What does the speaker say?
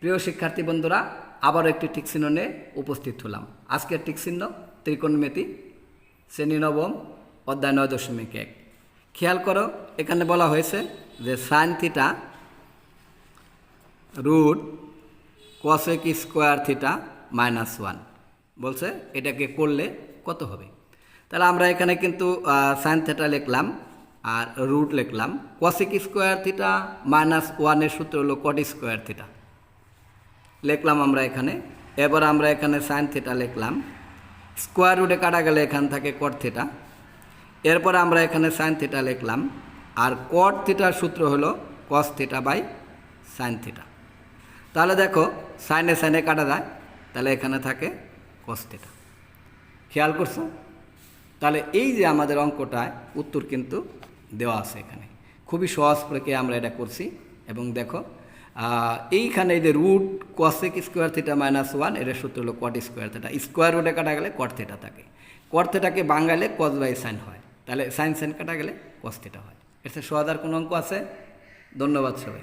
প্রিয় শিক্ষার্থী বন্ধুরা, আবারও একটি টিকচিহ্ন নিয়ে উপস্থিত হলাম। আজকের টিকচিহ্ন ত্রিকোণমিতি, শ্রেণি নবম, অধ্যায় নয় দশমিক এক। খেয়াল করো, এখানে বলা হয়েছে যে sine theta root cosec square theta minus one. বলছে, এটাকে করলে কত হবে? তাহলে আমরা এখানে কিন্তু সাইন থিটা লিখলাম আর রুট লিখলাম। কসেক স্কোয়ার থিটা মাইনাস ওয়ানের সূত্র হলো কট স্কোয়ার থিটা। লিখলাম আমরা এখানে। এবার আমরা এখানে সাইন থিটা লিখলাম। স্কোয়ার রুটে কাটা গেলে এখান থেকে কট থিটা এরপর আমরা এখানে সাইন থিটা লিখলাম। আর কট থিটার সূত্র হলো cos theta by sine theta তাহলে দেখো সাইনে সাইনে কাটা যায়। তাহলে এখানে থাকে কস থিটা খেয়াল করছ? তাহলে এই যে আমাদের অঙ্কটায় উত্তর কিন্তু দেওয়া আছে এখানে। খুবই সহজ প্রক্রিয়া আমরা এটা করছি। এবং দেখো এইখানে এই যে root cosec square theta minus ওয়ানের সূত্র হলো কট স্কোয়ার থিটা স্কোয়ার রুটে কাটা গেলে কট থিটা থাকে। কট থিটাকে বাঙালে কস বাই সাইন হয়। তাহলে সাইন সাইন কাটা গেলে কস থিটা হয়। এর সহজ আর কোনো অঙ্ক আছে? ধন্যবাদ সবাই